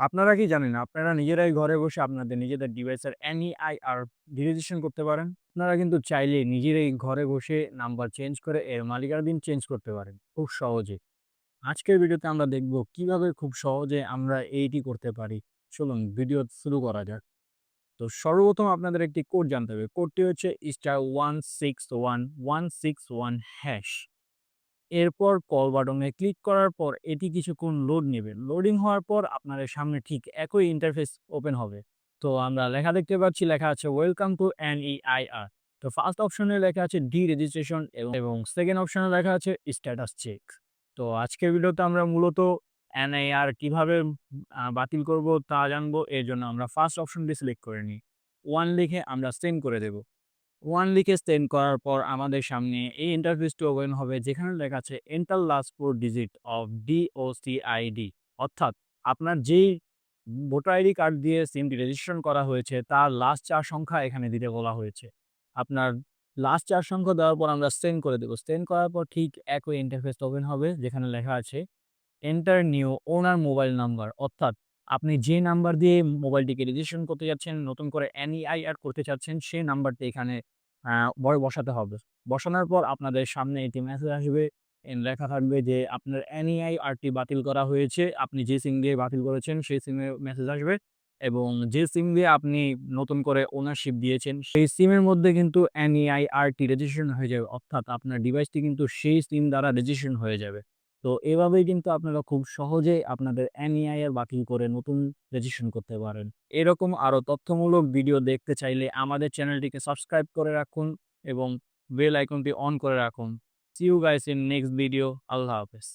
আপনারা কি জানেন? আপনারা নিজেরাই ঘরে বসে আপনাদের নিজেদের ডিভাইসের NEIR ডিরেজিস্ট্রেশন করতে পারেন। আপনারা কিন্তু চাইলে নিজেরাই ঘরে বসে নাম্বার চেঞ্জ করে এর মালিকানাধীন চেঞ্জ করতে পারেন খুব সহজে। আজকের ভিডিওতে আমরা দেখব কীভাবে খুব সহজে আমরা এইটি করতে পারি। চলুন ভিডিও শুরু করা যাক। তো সর্বপ্রথম আপনাদের একটি কোড জানতে হবে। কোডটি হচ্ছে *161161 হ্যাশ। এরপর কল বাটনে ক্লিক করার পর এটি কিছুক্ষণ লোড নেবে। লোডিং হওয়ার পর আপনার সামনে ঠিক একই ইন্টারফেস ওপেন হবে। তো আমরা লেখা দেখতে পাচ্ছি, লেখা আছে ওয়েলকাম টু NEIR। তো ফার্স্ট অপশনে লেখা আছে ডি-রেজিস্ট্রেশন এবং এবং সেকেন্ড অপশনে লেখা আছে স্ট্যাটাস চেক। তো আজকের ভিডিওতে আমরা মূলত NIR কীভাবে বাতিল করব তা জানব। এর জন্য আমরা ফার্স্ট অপশনটি সিলেক্ট করে নিই। ওয়ান লিখে আমরা সেন্ড করে দেব। 1 লিখে সেন্ড করার পর আমাদের সামনে এই ইন্টারফেসটি ওপেন হবে যেখানে লেখা আছে enter last four digit of DOCID অর্থাৎ আপনার যেই ভোটার আইডি কার্ড দিয়ে সিমটি রেজিস্ট্রেশন করা হয়েছে তার লাস্ট চার সংখ্যা এখানে দিতে বলা হয়েছে। আপনার লাস্ট চার সংখ্যা দেওয়ার পর আমরা সেন্ড করে দেবো সেন্ড করার পর ঠিক একই ইন্টারফেস ওপেন হবে যেখানে লেখা আছে enter new owner mobile number অর্থাৎ আপনি যে নাম্বার দিয়ে মোবাইলটিকে রেজিস্ট্রেশন করতে যাচ্ছেন, নতুন করে NEIR করতে চাচ্ছেন সেই নাম্বারটি এখানে বয় বসাতে হবে। বসানোর পর আপনাদের সামনে একটি মেসেজ আসবে। লেখা থাকবে যে, আপনার NEIR আরটি বাতিল করা হয়েছে। আপনি যে সিম দিয়ে বাতিল করেছেন, সেই সিমে মেসেজ আসবে এবং যে সিম দিয়ে আপনি নতুন করে ওনারশিপ দিয়েছেন, সেই সিমের মধ্যে কিন্তু NEIR আরটি রেজিস্ট্রেশন হয়ে যাবে। অর্থাৎ আপনার ডিভাইসটি কিন্তু সেই সিম দ্বারা রেজিস্ট্রেশন হয়ে যাবে। তো এভাবেই কিন্তু আপনারা খুব সহজেই আপনাদের NEIR বাতিল করে নতুন রেজিস্ট্রেশন করতে পারেন। এরকম আরও তথ্যমূলক ভিডিও দেখতে চাইলে আমাদের চ্যানেলটিকে সাবস্ক্রাইব করে রাখুন এবং বেল আইকনটি অন করে রাখুন। See you guys in next video. আল্লাহ হাফেজ।